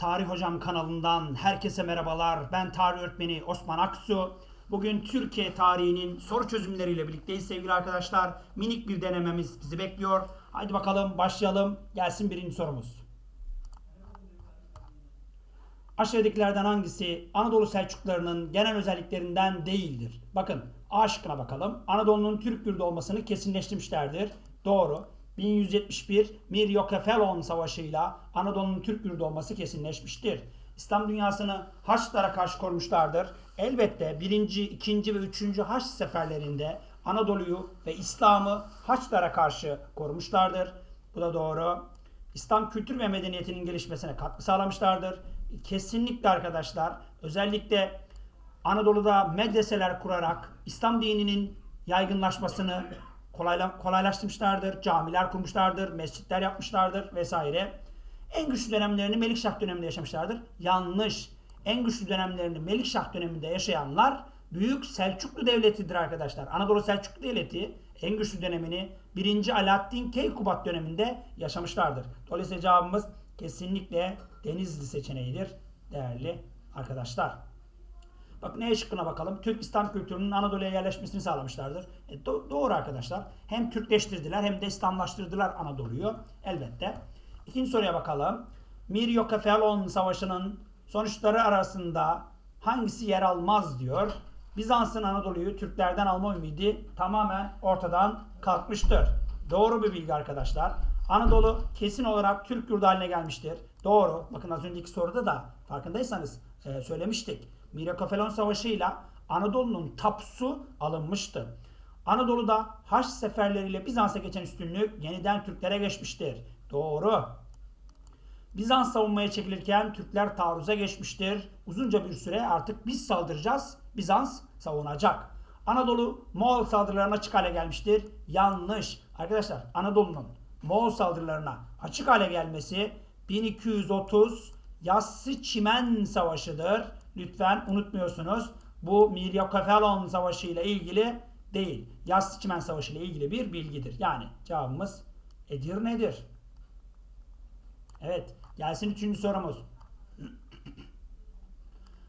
Tarih Hocam kanalından herkese merhabalar. Ben tarih öğretmeni Osman Aksu. Bugün Türkiye tarihinin soru çözümleriyle birlikteyiz sevgili arkadaşlar. Minik bir denememiz bizi bekliyor. Haydi bakalım başlayalım. Gelsin birinci sorumuz. Aşağıdakilerden hangisi Anadolu Selçuklularının genel özelliklerinden değildir? Bakın A şıkkına bakalım. Anadolu'nun Türk yurdu olmasını kesinleştirmişlerdir. Doğru. 1171 Miryokefelon Savaşı'yla Anadolu'nun Türk yurdu olması kesinleşmiştir. İslam dünyasını Haçlılara karşı korumuşlardır. Elbette 1. 2. ve 3. Haç seferlerinde Anadolu'yu ve İslam'ı Haçlılara karşı korumuşlardır. Bu da doğru. İslam kültür ve medeniyetinin gelişmesine katkı sağlamışlardır. Kesinlikle arkadaşlar özellikle Anadolu'da medreseler kurarak İslam dininin yaygınlaşmasını kolayla, kolaylaştırmışlardır. Camiler kurmuşlardır, mescitler yapmışlardır vesaire. En güçlü dönemlerini Melikşah döneminde yaşamışlardır. Yanlış. En güçlü dönemlerini Melikşah döneminde yaşayanlar Büyük Selçuklu Devleti'dir arkadaşlar. Anadolu Selçuklu Devleti en güçlü dönemini 1. Alaaddin Keykubat döneminde yaşamışlardır. Dolayısıyla cevabımız kesinlikle Denizli seçeneğidir değerli arkadaşlar. Bak ne şıkkına bakalım. Türk İslam kültürünün Anadolu'ya yerleşmesini sağlamışlardır. E, do- doğru arkadaşlar. Hem Türkleştirdiler hem de İslamlaştırdılar Anadolu'yu. Elbette. İkinci soruya bakalım. Miryokefelon Savaşı'nın sonuçları arasında hangisi yer almaz diyor. Bizans'ın Anadolu'yu Türklerden alma ümidi tamamen ortadan kalkmıştır. Doğru bir bilgi arkadaşlar. Anadolu kesin olarak Türk yurdu haline gelmiştir. Doğru. Bakın az önceki soruda da farkındaysanız e, söylemiştik. Miryokefelon Savaşı ile Anadolu'nun tapusu alınmıştı. Anadolu'da Haç seferleriyle Bizans'a geçen üstünlük yeniden Türklere geçmiştir. Doğru. Bizans savunmaya çekilirken Türkler taarruza geçmiştir. Uzunca bir süre artık biz saldıracağız, Bizans savunacak. Anadolu Moğol saldırılarına açık hale gelmiştir. Yanlış. Arkadaşlar Anadolu'nun Moğol saldırılarına açık hale gelmesi 1230 Yassı Çimen Savaşı'dır. Lütfen unutmuyorsunuz. Bu Miryakefelon Savaşı ile ilgili değil. Yassı Çimen Savaşı ile ilgili bir bilgidir. Yani cevabımız Edirne'dir. Evet. Gelsin üçüncü sorumuz.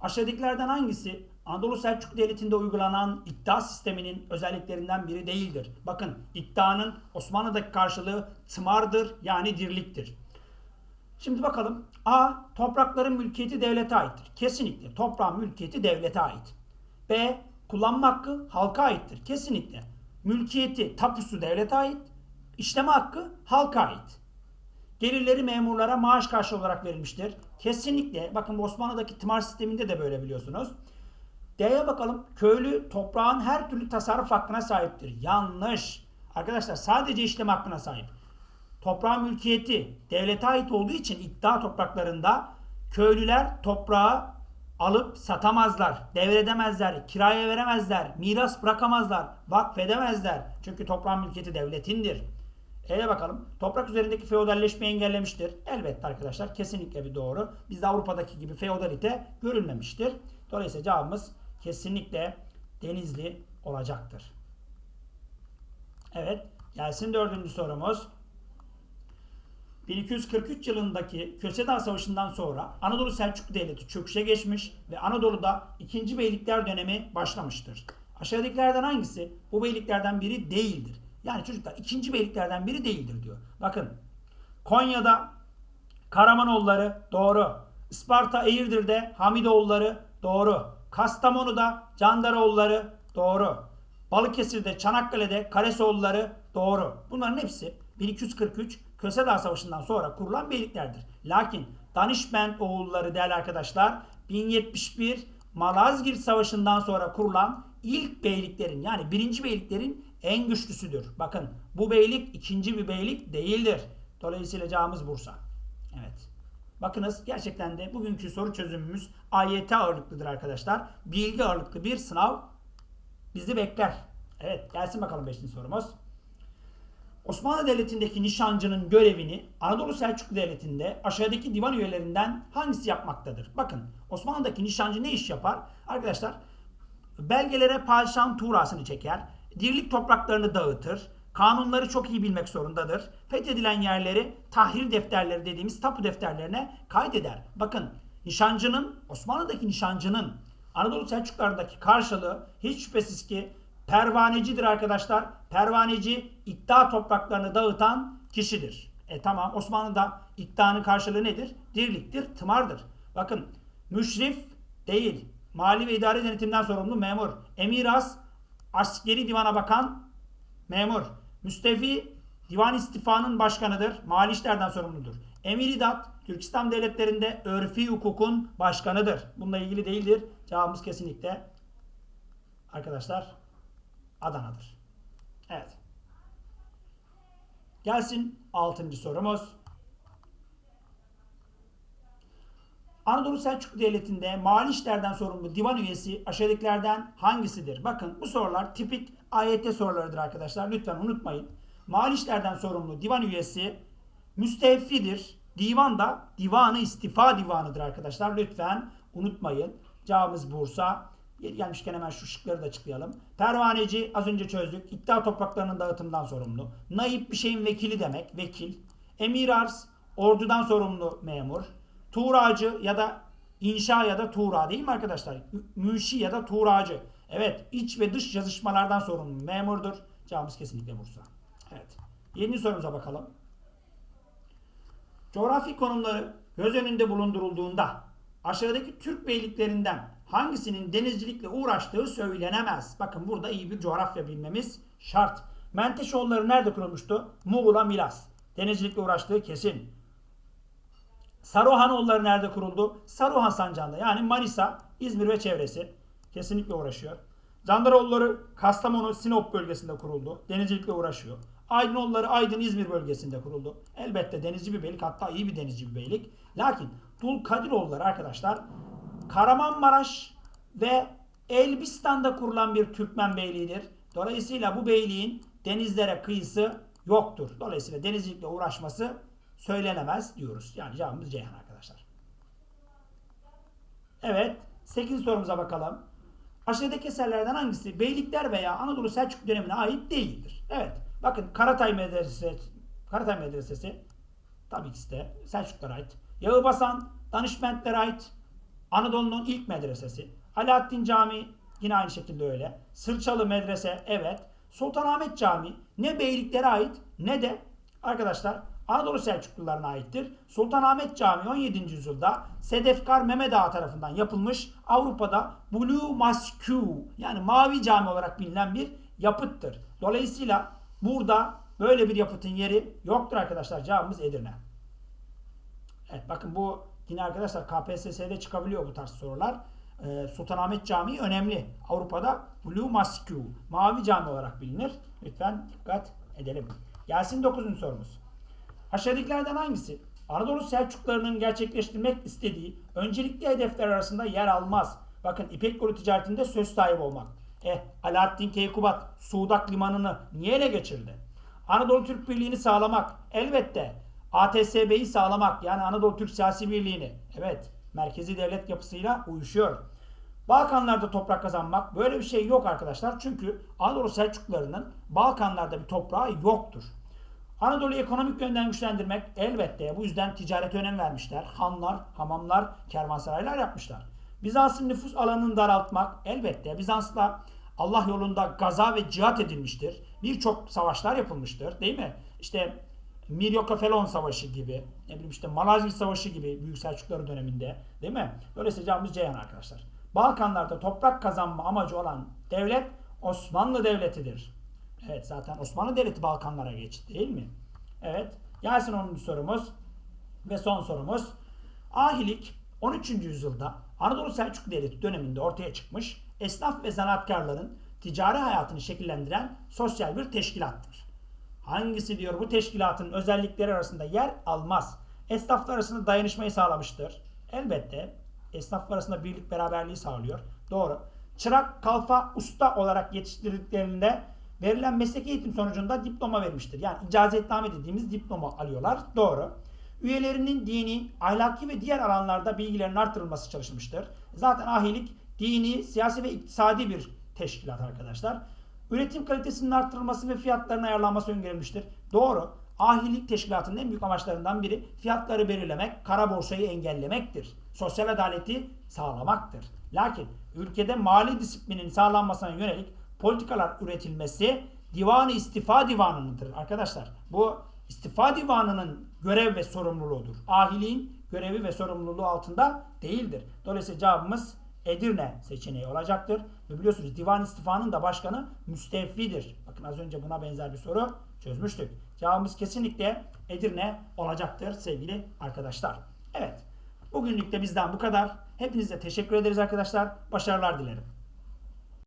Aşağıdakilerden hangisi Anadolu Selçuklu Devleti'nde uygulanan iddia sisteminin özelliklerinden biri değildir? Bakın iddianın Osmanlı'daki karşılığı tımardır yani dirliktir. Şimdi bakalım. A. Toprakların mülkiyeti devlete aittir. Kesinlikle. Toprağın mülkiyeti devlete ait. B. Kullanma hakkı halka aittir. Kesinlikle. Mülkiyeti, tapusu devlete ait. İşleme hakkı halka ait. Gelirleri memurlara maaş karşı olarak verilmiştir. Kesinlikle. Bakın Osmanlı'daki tımar sisteminde de böyle biliyorsunuz. D'ye bakalım. Köylü toprağın her türlü tasarruf hakkına sahiptir. Yanlış. Arkadaşlar sadece işlem hakkına sahip. Toprağın mülkiyeti devlete ait olduğu için iddia topraklarında köylüler toprağı alıp satamazlar, devredemezler, kiraya veremezler, miras bırakamazlar, vakfedemezler. Çünkü toprağın mülkiyeti devletindir. E'ye bakalım. Toprak üzerindeki feodalleşmeyi engellemiştir. Elbette arkadaşlar kesinlikle bir doğru. Bizde Avrupa'daki gibi feodalite görülmemiştir. Dolayısıyla cevabımız kesinlikle Denizli olacaktır. Evet. Gelsin dördüncü sorumuz. 1243 yılındaki Köse Savaşı'ndan sonra Anadolu Selçuklu Devleti çöküşe geçmiş ve Anadolu'da 2. Beylikler dönemi başlamıştır. Aşağıdakilerden hangisi bu beyliklerden biri değildir? Yani çocuklar 2. beyliklerden biri değildir diyor. Bakın Konya'da Karamanoğulları doğru. Isparta Eğirdir'de Hamidoğulları doğru. Kastamonu'da Candaroğulları doğru. Balıkesir'de Çanakkale'de Karesoğulları doğru. Bunların hepsi 1243 Kösedağ Savaşı'ndan sonra kurulan beyliklerdir. Lakin Danişment oğulları değerli arkadaşlar 1071 Malazgirt Savaşı'ndan sonra kurulan ilk beyliklerin yani birinci beyliklerin en güçlüsüdür. Bakın bu beylik ikinci bir beylik değildir. Dolayısıyla cevabımız Bursa. Evet. Bakınız gerçekten de bugünkü soru çözümümüz AYT ağırlıklıdır arkadaşlar. Bilgi ağırlıklı bir sınav bizi bekler. Evet gelsin bakalım 5. sorumuz. Osmanlı Devleti'ndeki nişancının görevini Anadolu Selçuklu Devleti'nde aşağıdaki divan üyelerinden hangisi yapmaktadır? Bakın Osmanlı'daki nişancı ne iş yapar? Arkadaşlar belgelere padişahın tuğrasını çeker, dirlik topraklarını dağıtır, kanunları çok iyi bilmek zorundadır, fethedilen yerleri tahrir defterleri dediğimiz tapu defterlerine kaydeder. Bakın nişancının Osmanlı'daki nişancının Anadolu Selçuklulardaki karşılığı hiç şüphesiz ki pervanecidir arkadaşlar. Pervaneci iddia topraklarını dağıtan kişidir. E tamam Osmanlı'da iddianın karşılığı nedir? Dirliktir, tımardır. Bakın müşrif değil. Mali ve idari denetimden sorumlu memur. Emir as askeri divana bakan memur. Müstefi divan istifanın başkanıdır. Mali işlerden sorumludur. Emiridat Türk İslam devletlerinde örfi hukukun başkanıdır. Bununla ilgili değildir. Cevabımız kesinlikle arkadaşlar Adana'dır. Evet. Gelsin 6. sorumuz. Anadolu Selçuklu Devleti'nde mali işlerden sorumlu divan üyesi aşağıdakilerden hangisidir? Bakın bu sorular tipik AYT sorularıdır arkadaşlar. Lütfen unutmayın. Mali işlerden sorumlu divan üyesi müstehfidir. Divan da divanı istifa divanıdır arkadaşlar. Lütfen unutmayın. Cevabımız Bursa. Yeri gelmişken hemen şu şıkları da açıklayalım. Pervaneci az önce çözdük. İddia topraklarının dağıtımından sorumlu. Naip bir şeyin vekili demek. Vekil. Emir arz ordudan sorumlu memur. Tuğracı ya da inşa ya da tuğra değil mi arkadaşlar? Mü- Münşi ya da tuğracı. Evet iç ve dış yazışmalardan sorumlu memurdur. Cevabımız kesinlikle Bursa. Evet. Yeni sorumuza bakalım. Coğrafi konumları göz önünde bulundurulduğunda aşağıdaki Türk beyliklerinden hangisinin denizcilikle uğraştığı söylenemez. Bakın burada iyi bir coğrafya bilmemiz şart. Menteşoğulları nerede kurulmuştu? Muğla, Milas. Denizcilikle uğraştığı kesin. Saruhanoğulları nerede kuruldu? Saruhan Sancağı'nda yani Manisa, İzmir ve çevresi. Kesinlikle uğraşıyor. Candaroğulları Kastamonu, Sinop bölgesinde kuruldu. Denizcilikle uğraşıyor. Aydınoğulları Aydın, İzmir bölgesinde kuruldu. Elbette denizci bir beylik hatta iyi bir denizci bir beylik. Lakin Dulkadiroğulları arkadaşlar Kahramanmaraş ve Elbistan'da kurulan bir Türkmen beyliğidir. Dolayısıyla bu beyliğin denizlere kıyısı yoktur. Dolayısıyla denizcilikle uğraşması söylenemez diyoruz. Yani cevabımız Ceyhan arkadaşlar. Evet. 8. sorumuza bakalım. Aşağıdaki eserlerden hangisi beylikler veya Anadolu Selçuklu dönemine ait değildir? Evet. Bakın Karatay Medresesi, Karatay Medresesi tabii ki de Selçuklulara ait. Yağıbasan Danışmentlere ait. Anadolu'nun ilk medresesi. Alaaddin Camii yine aynı şekilde öyle. Sırçalı Medrese evet. Sultanahmet Camii ne beyliklere ait ne de arkadaşlar Anadolu Selçuklularına aittir. Sultanahmet Camii 17. yüzyılda Sedefkar Mehmet Ağa tarafından yapılmış Avrupa'da Blue Mosque yani mavi cami olarak bilinen bir yapıttır. Dolayısıyla burada böyle bir yapıtın yeri yoktur arkadaşlar. Cevabımız Edirne. Evet bakın bu yine arkadaşlar KPSS'de çıkabiliyor bu tarz sorular. Ee, Sultanahmet Camii önemli. Avrupa'da Blue Mosque, mavi cami olarak bilinir. Lütfen dikkat edelim. Gelsin 9. sorumuz. Aşağıdakilerden hangisi Anadolu Selçuklularının gerçekleştirmek istediği öncelikli hedefler arasında yer almaz? Bakın İpek yolu ticaretinde söz sahibi olmak. Eh Alaaddin Keykubat Sudak limanını niye ele geçirdi? Anadolu Türk Birliği'ni sağlamak. Elbette ATSB'yi sağlamak yani Anadolu Türk Siyasi Birliği'ni. Evet merkezi devlet yapısıyla uyuşuyor. Balkanlarda toprak kazanmak böyle bir şey yok arkadaşlar. Çünkü Anadolu Selçuklularının Balkanlarda bir toprağı yoktur. Anadolu'yu ekonomik yönden güçlendirmek elbette bu yüzden ticarete önem vermişler. Hanlar, hamamlar, kervansaraylar yapmışlar. Bizans'ın nüfus alanını daraltmak elbette Bizans'la Allah yolunda gaza ve cihat edilmiştir. Birçok savaşlar yapılmıştır değil mi? İşte Miryokafalon Savaşı gibi, ne bileyim işte Malazgirt Savaşı gibi Büyük Selçukluları döneminde değil mi? Dolayısıyla cevabımız Ceyhan arkadaşlar. Balkanlarda toprak kazanma amacı olan devlet Osmanlı Devleti'dir. Evet zaten Osmanlı Devleti Balkanlara geçti değil mi? Evet. Gelsin 10. sorumuz. Ve son sorumuz. Ahilik 13. yüzyılda Anadolu Selçuklu Devleti döneminde ortaya çıkmış esnaf ve zanaatkarların ticari hayatını şekillendiren sosyal bir teşkilattır. Hangisi diyor bu teşkilatın özellikleri arasında yer almaz. Esnaflar arasında dayanışmayı sağlamıştır. Elbette esnaflar arasında birlik beraberliği sağlıyor. Doğru. Çırak, kalfa, usta olarak yetiştirdiklerinde verilen mesleki eğitim sonucunda diploma vermiştir. Yani icazetname dediğimiz diploma alıyorlar. Doğru. Üyelerinin dini, ahlaki ve diğer alanlarda bilgilerin artırılması çalışılmıştır. Zaten ahilik dini, siyasi ve iktisadi bir teşkilat arkadaşlar. Üretim kalitesinin arttırılması ve fiyatların ayarlanması öngörülmüştür. Doğru. Ahilik teşkilatının en büyük amaçlarından biri fiyatları belirlemek, kara borsayı engellemektir. Sosyal adaleti sağlamaktır. Lakin ülkede mali disiplinin sağlanmasına yönelik politikalar üretilmesi divanı istifa divanınındır arkadaşlar. Bu istifa divanının görev ve sorumluluğudur. Ahiliğin görevi ve sorumluluğu altında değildir. Dolayısıyla cevabımız Edirne seçeneği olacaktır. Ve biliyorsunuz divan istifanın da başkanı müstevfidir. Bakın az önce buna benzer bir soru çözmüştük. Cevabımız kesinlikle Edirne olacaktır sevgili arkadaşlar. Evet. Bugünlük de bizden bu kadar. Hepinize teşekkür ederiz arkadaşlar. Başarılar dilerim.